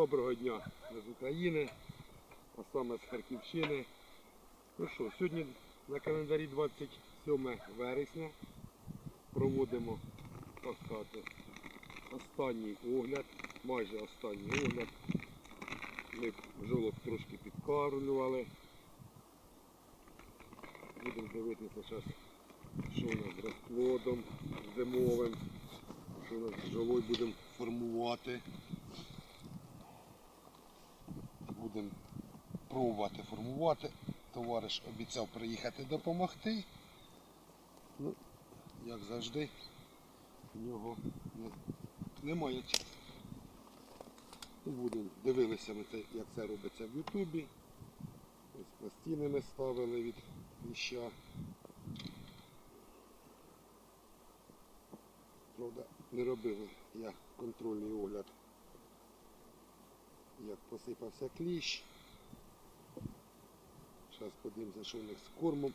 Доброго дня з України, а саме з Харківщини. Ну що, сьогодні на календарі 27 вересня проводимо так сказати, останній огляд, майже останній огляд. Ми бджолок трошки підкармлювали. Будемо дивитися зараз, що у нас з розплодом зимовим, що у нас з бджолою будемо формувати. Будемо пробувати формувати. Товариш обіцяв приїхати допомогти. Ну, як завжди, у нього не, немає часу. Будемо дивилися ми це, як це робиться в Ютубі. Ось пластини ми ставили від кліща. Правда, не робили я контрольний огляд, як посипався кліщ. Зараз подивимося, що в них з кормом.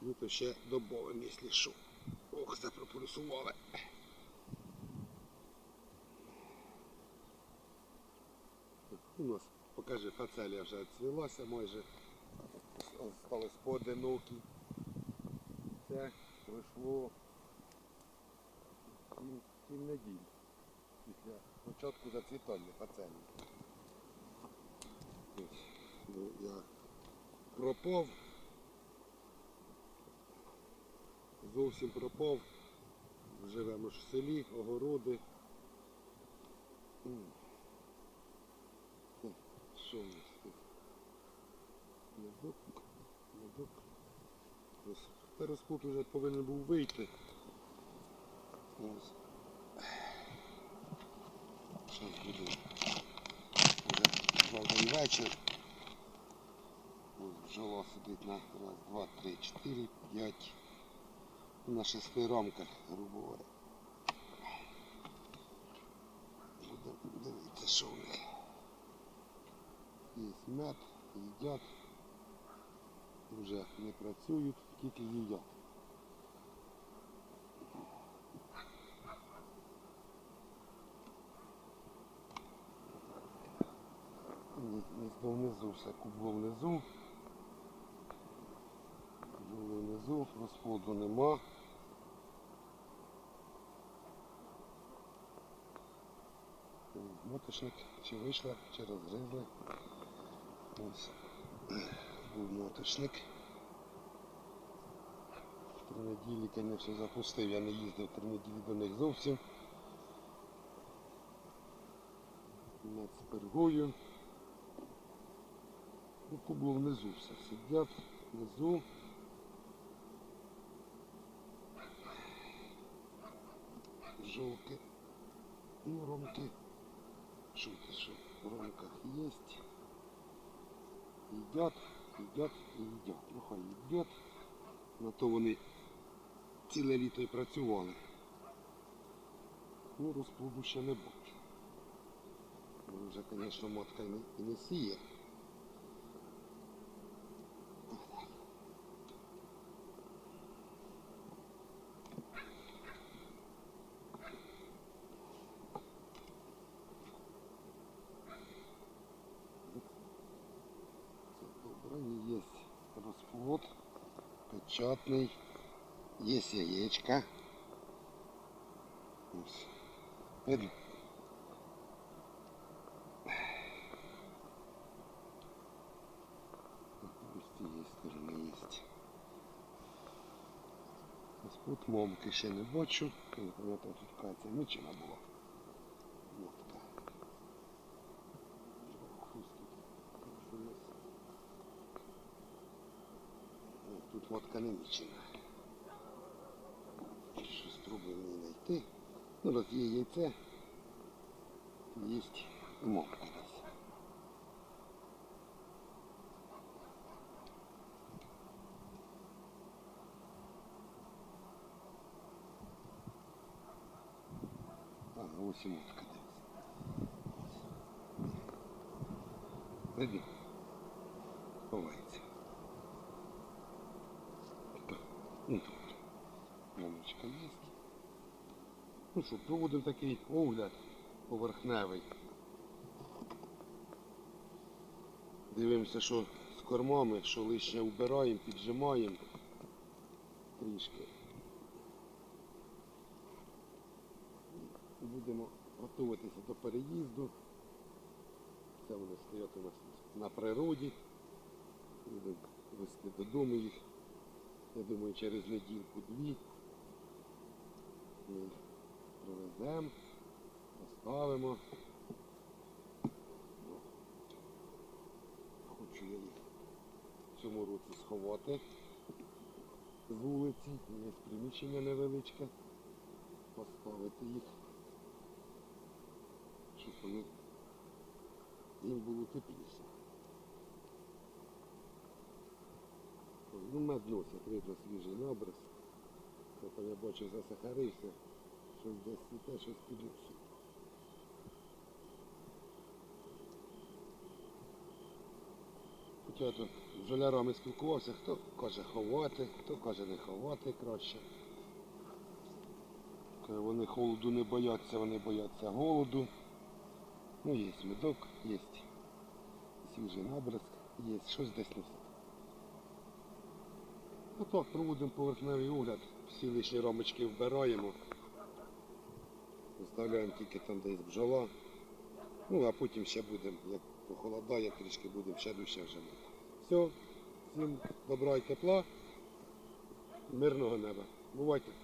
Ну то ще додамо, якщо що. Ох, запрополюсували. У нас, покажи, фацелія вже відцвілася майже. Осталось поодинокі. Це пройшло 7, 7 неділь після початку зацвітання. Ось, ну, я пропав. Зовсім пропав. Живемо ж в селі, огороди. Що в нас тут? Медок, медок. Ось, вже повинен був вийти. Ось. Зараз буде вже жовтий вечір. Ось сидить на раз, два, три, чотири, п'ять. На шести рамках, грубо говоря. Будемо що у них. Є мед, їдять. Вже не працюють, тільки їдять. Внизу все, кубло внизу. Кубло внизу, розплоду нема. Моточник чи вийшла, чи розгризли. Ось був моточник. Три неділі, звісно, запустив, я не їздив три неділі до них зовсім. Над спергою. Ну, кубло внизу все сидять, внизу. Жовки. Ну, ромки. Це що? В рамках є. Їдять, їдять і їдять. Ну хай їдять. На то вони ціле літо і працювали. Ну, розплоду ще не бачу. Вже, звісно, матка і не сіє. Це добре, є розплод, печатний, є яєчка. Ось. Видно? Ось з цієї сторони є. Розплод мамки ще не бачу. Я не пам'ятаю, тут каця мічена була. Матка. Хустик. Що у нас? О, Тут матка не мічена. Щось спробуємо її знайти. Ну, раз є яйце, є і мамка десь. А, ось і матка десь. Видно? Ховається. Ну, Мамочка є. Ну що, проводимо такий огляд поверхневий. Дивимося, що з кормами, що лише вбираємо, піджимаємо трішки. Будемо готуватися до переїзду. Це вони стоять у нас на природі. Будемо вести додому їх. Я думаю, через недільку-дві ми привеземо, поставимо. Хочу я їх в цьому році сховати з вулиці. Є приміщення невеличке. Поставити їх, щоб вони їм було тепліше. Ну, мед видно свіжий наброс. Тобто я бачу засахарився, щось десь цвіте, щось підлюксує. Хоча тут з жолярами спілкувався, хто каже ховати, хто каже не ховати краще. Вони холоду не бояться, вони бояться голоду. Ну, є медок, є свіжий набризк, є щось десь несе. Ну так, проводимо поверхневий огляд, всі лишні рамочки вбираємо. Оставляємо тільки там десь бджола. Ну а потім ще будемо, як похолодає, трішки будемо ще дужче вжимати. Все, всім добра і тепла, мирного неба. Бувайте.